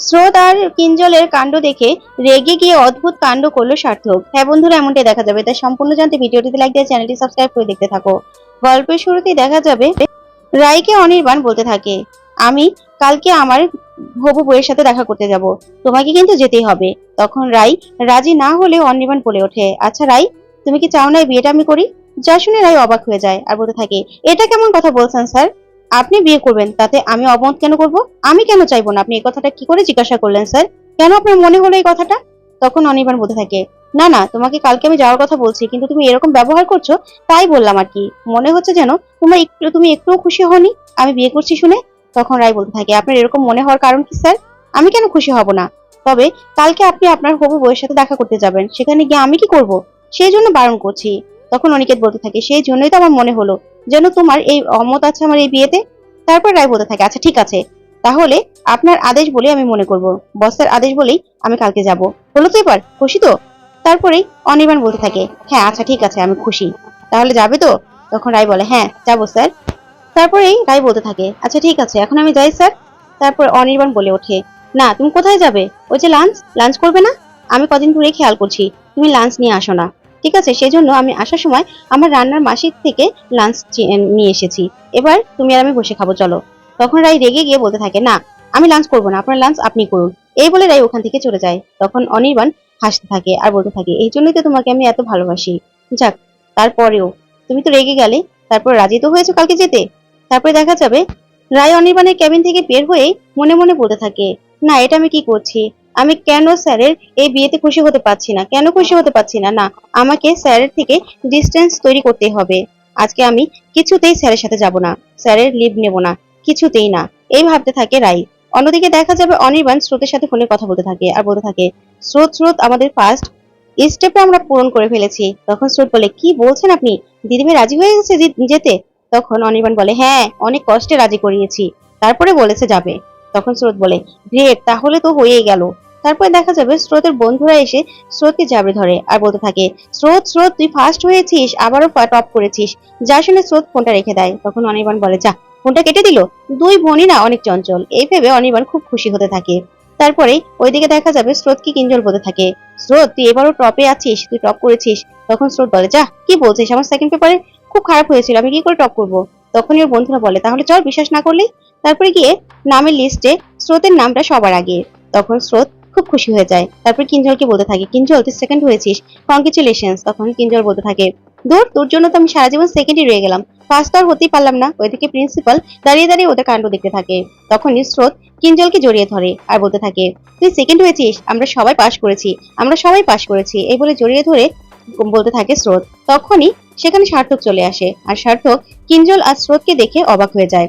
স্রোত আর কিঞ্জলের কাণ্ড দেখে রেগে গিয়ে অদ্ভুত কাণ্ড করল সার্থক। হ্যাঁ বন্ধুরা, এমনটাই দেখা যাবে। তাই সম্পূর্ণ জানতে ভিডিওটিতে লাইক দিয়ে চ্যানেলটি সাবস্ক্রাইব করে দেখতে থাকো। গল্পের শুরুতেই দেখা যাবে, রায়কে অনির্বাণ বলতে থাকে, আমি কালকে আমার হবু বইয়ের সাথে দেখা করতে যাব। তোমাকে কিন্তু যেতেই হবে। তখন রাই রাজি না হলে অনির্বাণ বলে ওঠে আচ্ছা রাই তুমি কি চাও না বিয়েটা আমি করি? যা শুনে রাই অবাক হয়ে যায় আর বলতে থাকে, এটা কেমন কথা বলছেন স্যার? আপনি বিয়ে করবেন, তাতে আমি অবমত কেন করব? আমি কেন চাইব না? আপনি এই কথাটা কি করে জিজ্ঞাসা করলেন, স্যার? কেন আপনার মনে হলো এই কথাটা? তখন অনির্বাণ বলতে থাকে, না না, তোমাকে কালকে আমি যাওয়ার কথা বলছি, কিন্তু তুমি এরকম ব্যবহার করছ, তাই বললাম আর কি। মনে হচ্ছে যেন তোমার একটু, তুমি একটুও খুশি হওনি। আমি বিয়ে করছি শুনে তখন রায় বলতে থাকে, আপনার এরকম মনে হওয়ার কারণ কি, স্যার? আমি কেন খুশি হব না? তবে কালকে আপনি আপনার হবু বউয়ের সাথে দেখা করতে যাবেন। সেখানে গিয়ে আমি কি করব? সেই জন্য বারণ করছি। তখন অনিকেত বলতে থাকে, সেই জন্যই তো আমার মনে হলো যেন তোমার এই অমত আছে আমার এই বিয়েতে। তারপর রায় বলতে থাকে আচ্ছা ঠিক আছে, তাহলে আপনার আদেশ বলে আমি মনে করব। বসের আদেশ বলেই আমি কালকে যাব। হলো তো এবার, খুশি তো? তারপরেই অনির্বাণ বলতে থাকে হ্যাঁ আচ্ছা ঠিক আছে, আমি খুশি। তাহলে যাবে তো? তখন রায় বলে হ্যাঁ যাব, স্যার। তারপরেই রায় বলতে থাকে আচ্ছা ঠিক আছে, এখন আমি যাই, স্যার। তারপর অনির্বাণ বলে ওঠে, না, তুমি কোথায় যাবে? ওই যে লাঞ্চ লাঞ্চ করবে না? আমি কদিন ধরে খেয়াল করছি, তুমি লাঞ্চ নিয়ে আসো না। ঠিক আছে সেই জন্য আমি আসার সময় আমার রান্নার মাসিক থেকে লাঞ্চ নিয়ে এসেছি। এবার তুমি আর আমি বসে খাব, চলো। তখন রাই রেগে গিয়ে বলতে থাকে, না, আমি লাঞ্চ করব না, আপনার লাঞ্চ আপনি করুন। এই বলে রাই ওখান থেকে চলে যায়। তখন অনির্বাণ হাসতে থাকে আর বলতে থাকে, এই জন্যই তো তোমাকে আমি এত ভালোবাসি। যাক, তারপরেও তুমি তো রেগে গেলে, তারপর রাজি তো হয়েছো কালকে যেতে? তারপরে দেখা যাবে রায় অনির্বাণের ক্যাবিন থেকে বের হয়ে মনে মনে বলতে থাকে না, এটা আমি কি করছি? আমি কেন স্যারের এই বিয়েতে খুশি হতে পারছি না? কেন খুশি হতে পারছি না? না, আমাকে স্যারের থেকে ডিস্টেন্স তৈরি করতে হবে। আজকে আমি কিছুতেই স্যারের সাথে যাব না। স্যারের লিভ নেব না। কিছুতেই না। এই ভাবতে থাকে রাই। অন্যদিকে দেখা যাবে অনির্বাণ স্রোতের সাথে ফোনে কথা বলতে থাকে আর বলতে থাকে, স্রোত স্রোত, আমাদের ফার্স্ট স্টেপে আমরা পূরণ করে ফেলেছি। তখন স্রোত বলে, কি বলছেন আপনি? দিদিভাই রাজি হয়ে গেছে যেতে তখন অনির্বাণ বলে হ্যাঁ অনেক কষ্টে রাজি করিয়েছি। তারপরে বলেছে যাবে। তখন স্রোত বলে, গ্রেট, তাহলে তো হয়েই গেল। তারপরে দেখা যাবে স্রোতের বন্ধুরা এসে স্রোতকে জাবড়ে ধরে আর বলতে থাকে, স্রোত স্রোত, তুই ফার্স্ট হয়েছিস, আবারও টপ করেছিস। যা শুনে স্রোত ফোনটা রেখে দেয়। তখন অনির্বাণ বলে, যা, ফোনটা কেটে দিল। দুই বোনই না অনেক চঞ্চল। এই ভেবে অনির্বাণ খুব খুশি হতে থাকে। তারপরে ওইদিকে দেখা যাবে স্রোত কি কিঞ্জল বলতে থাকে, স্রোত, তুই এবারও টপে আছিস, তুই টপ করেছিস। তখন স্রোত বলে, যা, কি বলছিস আমার সেকেন্ড পেপারে খুব খারাপ হয়েছিল, আমি কি করে টপ করব? তখনই ওর বন্ধুরা বলে, তাহলে চল বিশ্বাস না করলে তারপরে গিয়ে নামের লিস্টে স্রোতের নামটা সবার আগে। তখন স্রোত খুব খুশি হয়ে যায়। তারপর কিঞ্জলকে বলতে থাকে, কিঞ্জল, তুই সেকেন্ড হয়েছিস। কংগ্রেচুলেশনস তখন কিঞ্জল বলতে থাকে, দূর, তোর জন্য তো আমি সারা জীবন সেকেন্ডই রয়ে গেলাম। ফার্স্ট আর হতেই পারলাম না। ওইদিকে প্রিন্সিপাল দাঁড়িয়ে দাঁড়িয়ে ওদের কাণ্ড দেখতে থাকে। তখনই স্রোত কিঞ্জলকে জড়িয়ে ধরে আর বলতে থাকে, তুই সেকেন্ড হয়েছিস। আমরা সবাই পাশ করেছি। আমরা সবাই পাশ করেছি। এই বলে জড়িয়ে ধরে বলতে থাকে স্রোত, তখনই সেখানে সার্থক চলে আসে আর সার্থক কিঞ্জল আর স্রোতকে দেখে অবাক হয়ে যায়।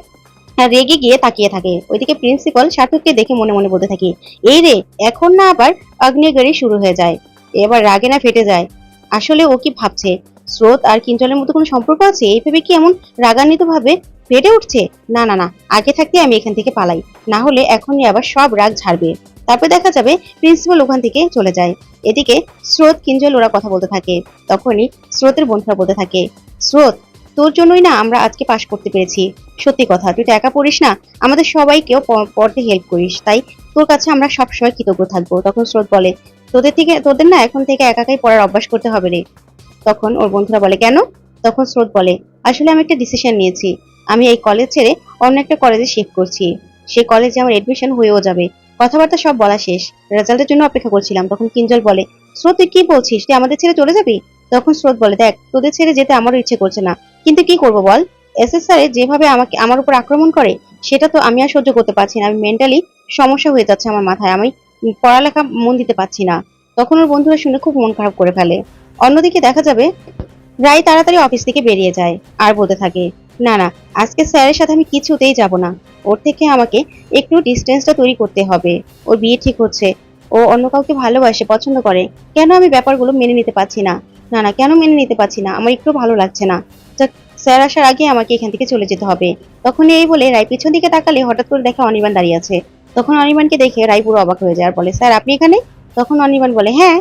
রেগে গিয়ে তাকিয়ে থাকে। ওইদিকে প্রিন্সিপাল সার্থককে দেখে মনে মনে বলতে থাকে, এই রে, এখন না আবার আগ্নেয়গিরি শুরু হয়ে যায়। এবার রাগে না ফেটে যায়। আসলে ও কি ভাবছে? স্রোত আর কিঞ্জলের মধ্যে কোনো সম্পর্ক আছে? এই ভেবে কি এমন রাগান্বিত ভাবে ফেটে উঠছে? না না না, আগে থাকতে আমি এখান থেকে পালাই। না হলে এখনই আবার সব রাগ ঝাড়বে। তারপর দেখা যাবে প্রিন্সিপাল ওখান থেকে চলে যায়। এদিকে স্রোত, কিঞ্জল ওরা কথা বলতে থাকে। তখনই স্রোতের বন্ধুরা বলতে থাকে, স্রোত, তোর জন্যই না আমরা আজকে পাশ করতে পেরেছি। সত্যি কথা, তুই তো একা পড়িস না। আমাদের সবাইকেও পড়তে হেল্প করিস। তাই তোর কাছে আমরা সবসময় কৃতজ্ঞ থাকব। তখন স্রোত বলে, তোদের থেকে, তোদের না এখন থেকে একাকাই পড়ার অভ্যাস করতে হবে রে। তখন ওর বন্ধুরা বলে, কেন? তখন স্রোত বলে, আসলে আমি একটা ডিসিশন নিয়েছি। আমি এই কলেজ ছেড়ে অন্য একটা কলেজে শিফট করছি। সেই কলেজে আমার এডমিশন হয়েও যাবে। কথাবার্তা সব বলা শেষ। রেজাল্টের জন্য অপেক্ষা করছিলাম, তখন কিঞ্জল বলে, স্রোত, তুই কি বলছিস? তুই আমাদের ছেড়ে চলে যাবি? তখন স্রোত বলে, দেখ, তোদের ছেড়ে যেতে আমারও ইচ্ছে করছে না। কিন্তু কি করব বল? এসএসআর যেভাবে আমাকে, আমার উপর আক্রমণ করে, সেটা তো আমি আর সহ্য করতে পারছি না। আমি মেন্টালি সমস্যা হয়ে যাচ্ছে আমার মাথায়। আমি পড়ালেখা মন দিতে পারছি না। তখন ওর বন্ধুরা শুনে খুব মন খারাপ করে ফেলে। অন্যদিকে দেখা যাবে, রায় তাড়াতাড়ি অফিস থেকে বেরিয়ে যায়, আর বলতে থাকে, না না, আজকে স্যারের সাথে আমি কিছুতেই যাব না। ওর থেকে আমাকে একটু ডিস্টেন্সটা তৈরি করতে হবে। ওর বিয়ে ঠিক হচ্ছে। ও অন্য কাউকে ভালোবাসে, পছন্দ করে। কেন আমি ব্যাপারগুলো মেনে নিতে পারছি না? না না, কেন মেনে নিতে পারছি না? আমার একটু ভালো লাগছে না। স্যার আসার আগে আমাকে এখান থেকে চলে যেতে হবে। তখন এই বলে রায় পিছন দিকে তাকালে হঠাৎ করে দেখে অনির্বাণ দাঁড়িয়ে আছে। তখন অনির্বাণকে দেখে রায় পুরো অবাক হয়ে যায় বলে, স্যার, আপনি এখানে? তখন অনির্বাণ বলে হ্যাঁ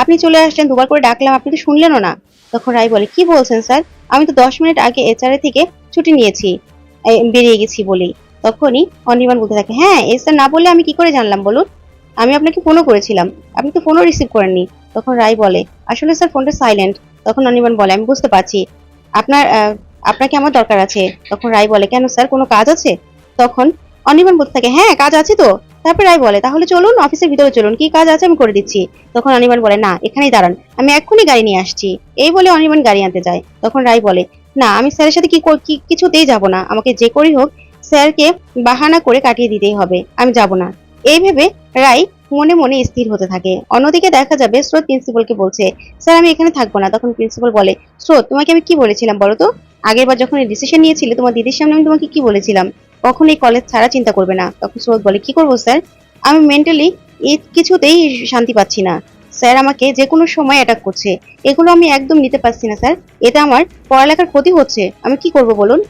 আপনি চলে আসছেন, দুবার করে ডাকলাম, আপনি তো শুনলেনও না। তখন রায় বলে, কি বলছেন স্যার? আমি তো দশ মিনিট আগে এইচআরএ থেকে ছুটি নিয়েছি বেরিয়ে গেছি বলেই। তখনই অনির্বাণ বলতে থাকে হ্যাঁ এস না বললে আমি কি করে জানলাম বলুন? আমি আপনাকে ফোনও করেছিলাম, আপনি তো ফোনও রিসিভ করেননি। তখন রায় বলে, আসলে স্যার ফোনটা সাইলেন্ট তখন অনির্বাণ বলে, আমি বুঝতে পারছি, আপনার আপনাকে আমার দরকার আছে? তখন রায় বলে, কেন স্যার, কোনো কাজ আছে? তখন অনির্বাণ বলতে থাকে হ্যাঁ কাজ আছে তো। তারপর রায় বলে, তাহলে চলুন অফিসের ভিতরে চলুন, কি কাজ আছে আমি করে দিচ্ছি। তখন অনির্বাণ বলে, না, এখানেই দাঁড়ান, আমি এক্ষুনি গাড়ি নিয়ে আসছি। এই বলে অনির্বাণ গাড়ি আনতে যায়। তখন রায় বলে, না, আমি স্যারের সাথে কি, কিছুতেই যাব না, আমাকে যে করেই হোক স্যারকে বাহানা করে কাটিয়ে দিতেই হবে। আমি যাব না। এই ভেবে রায় মনে মনে স্থির হতে থাকে। অন্যদিকে দেখা যাবে স্রোত প্রিন্সিপালকে বলছে, স্যার, আমি এখানে থাকব না। তখন প্রিন্সিপাল বলে, স্রোত, তোমাকে আমি কি বলেছিলাম বলো তো? আগের বার যখন ডিসিশন নিয়েছিলে, তোমার দিদির সামনে আমি তোমাকে কি বলেছিলাম? কখন এই কলেজ ছাড়া চিন্তা করবে না। তখন স্রোত বলে, কি করব, স্যার? আমি মেন্টালি কিছুতেই শান্তি পাচ্ছি না। স্যার আমাকে যে কোনো সময় অ্যাটাক করছে। এগুলো আমি একদম নিতে পারছি না, স্যার। এটা আমার পড়ালেখার ক্ষতি হচ্ছে। আমি কি করব, বলুন?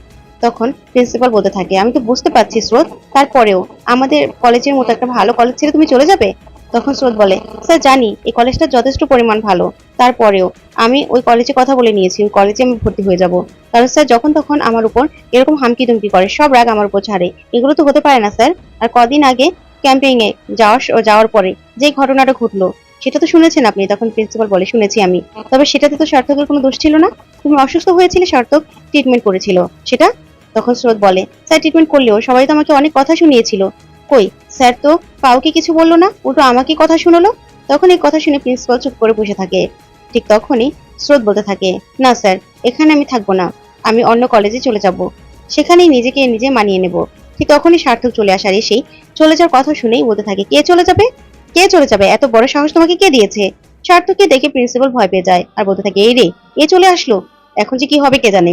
তখন প্রিন্সিপাল বলতে থাকে, আমি তো বুঝতে পারছি স্রোত, তারপরেও আমাদের কলেজের মতো একটা ভালো কলেজ ছেড়ে তুমি চলে যাবে? তখন স্রোত বলে, স্যার, জানি, এই কলেজটা যথেষ্ট পরিমাণ ভালো। তারপরেও আমি ওই কলেজে কথা বলে নিয়েছি, কলেজে আমি ভর্তি হয়ে যাব। কারণ স্যার, যখন তখন আমার উপর এরকম হামকি দুমকি করে, সব রাগ আমার উপর ছাড়ে। এগুলো তো হতে পারে না, স্যার। আর কদিন আগে ক্যাম্পিং এ যাওয়ার যাওয়ার পরে যে ঘটনাটা ঘটলো, সেটা তো শুনেছেন আপনি, তখন প্রিন্সিপাল বলে, শুনেছি আমি। তবে সেটাতে তো সার্থকের কোনো দোষ ছিল না? তুমি অসুস্থ হয়েছিলে, সার্থক ট্রিটমেন্ট করেছিল। সেটা তখন স্রোত বলে, স্যার ট্রিটমেন্ট করলেও সবাই তো আমাকে অনেক কথা শুনিয়েছিল। কই, স্যার তো কাউকে কিছু বলল না? উল্টো আমাকে কথা শুনলো? তখন এই কথা শুনে প্রিন্সিপাল চুপ করে বসে থাকে। ঠিক তখনই স্রোত বলতে থাকে, না, স্যার, এখানে আমি থাকব না। আমি অন্য কলেজে চলে যাব। সেখানেই নিজেকে নিজে মানিয়ে নেব। ঠিক তখনই সার্থক চলে আসার এসেই চলে যাওয়ার কথা শুনেই বলতে থাকে, কে চলে যাবে? কে চলে যাবে? এত বড় সাহস তোমাকে কে দিয়েছে? সার্থককে দেখে প্রিন্সিপাল ভয় পেয়ে যায় আর বলতে থাকে, এই রে, এ চলে আসলো? এখন যে কি হবে কে জানে?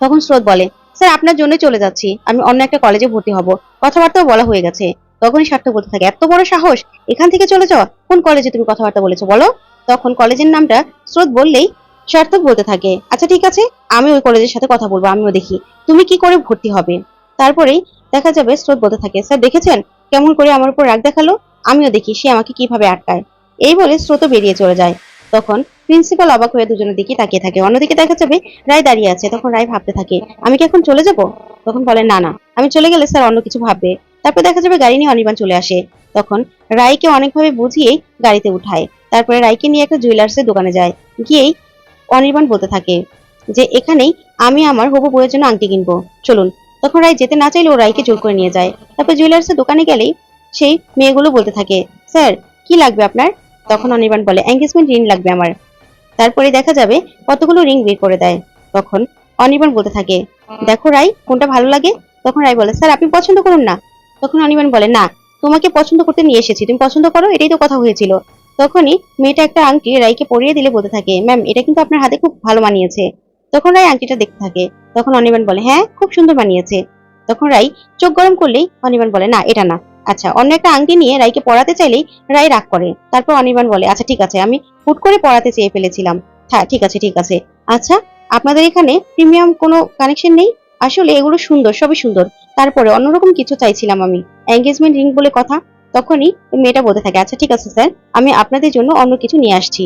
তখন স্রোত বলে স্যার, আপনার জন্য চলে যাচ্ছি। আমি অন্য একটা কলেজে ভর্তি হব। কথাবার্তাও বলা হয়ে গেছে। তখনই সার্থক বলতে থাকে। এত বড় সাহস! এখান থেকে চলে যাওয়া? কোন কলেজে তুমি কথাবার্তা বলেছ, বলো? তখন কলেজের নামটা স্রোত বললেই সার্থক বলতে থাকে। আচ্ছা ঠিক আছে। আমি ওই কলেজের সাথে কথা বলব, আমিও দেখি। তুমি কি করে ভর্তি হবে? তারপরেই দেখা যাবে স্রোত বলতে থাকে, স্যার, দেখেছেন? কেমন করে আমার উপর রাগ দেখাল? আমিও দেখি, সে আমাকে কীভাবে আটকায়? এই বলে স্রোত বেরিয়ে চলে যায়। তখন প্রিন্সিপাল অবাক হয়ে দুজনের দিকে তাকিয়ে থাকে। অন্যদিকে দেখা যাবে রায় দাঁড়িয়ে আছে, তখন রায় ভাবতে থাকে, আমি কি এখন চলে যাব? তখন বলে, না না, আমি চলে গেলে স্যার অন্য কিছু ভাববে। তারপর দেখা যাবে গাড়ি নিয়ে অনির্বাণ চলে আসে। তখন রায়কে অনেকভাবে বুঝিয়েই গাড়িতে উঠায়। তারপরে রায়কে নিয়ে একটা জুয়েলার্সের দোকানে যায়। গিয়েই অনির্বাণ বলতে থাকে যে, এখানেই আমি আমার হবু বইয়ের জন্য আংটি কিনবো। চলুন। তখন রায় যেতে না চাইলেও রায়কে জোর করে নিয়ে যায়। তারপর জুয়েলার্সের দোকানে গেলেই সেই মেয়েগুলো বলতে থাকে, স্যার, কি লাগবে আপনার? তখন অনির্বাণ বলে এঙ্গেজমেন্ট রিং লাগবে আমার। তারপরে দেখা যাবে কতগুলো রিং বের করে দেয়। তখন অনির্বাণ বলতে থাকে, দেখো রাই, কোনটা ভালো লাগে? তখন রাই বলে, স্যার, আপনি পছন্দ করুন না। তখন অনির্বাণ বলে, না, তোমাকে পছন্দ করতে নিয়ে এসেছি, তুমি পছন্দ করো, এটাই তো কথা হয়েছিল। তখনই মেয়েটা একটা আংটি রাইকে পরিয়ে দিলে বলতে থাকে, ম্যাম, এটা কিন্তু আপনার হাতে খুব ভালো মানিয়েছে। তখন রাই আংটিটা দেখতে থাকে, তখন অনির্বাণ বলে হ্যাঁ খুব সুন্দর মানিয়েছে। তখন রাই চোখ গরম করলেই অনির্বাণ বলে, না, এটা না। আচ্ছা অন্য একটা আংটি নিয়ে রাইকে পড়াতে চাইলেই রাই রাগ করে। তারপর অনির্বাণ বলে আচ্ছা ঠিক আছে, আমি হুট করে পড়াতে চেয়ে ফেলেছিলাম। হ্যাঁ ঠিক আছে ঠিক আছে। আচ্ছা আপনাদের এখানে প্রিমিয়াম কোনো কানেকশন নেই? আসলে এগুলো সুন্দর, সবই সুন্দর। তারপরে অন্যরকম কিছু চাইছিলাম আমি। এঙ্গেজমেন্ট রিং বলে কথা, তখনই মেয়েটা বলতে থাকে আচ্ছা ঠিক আছে, স্যার, আমি আপনাদের জন্য অন্য কিছু নিয়ে আসছি।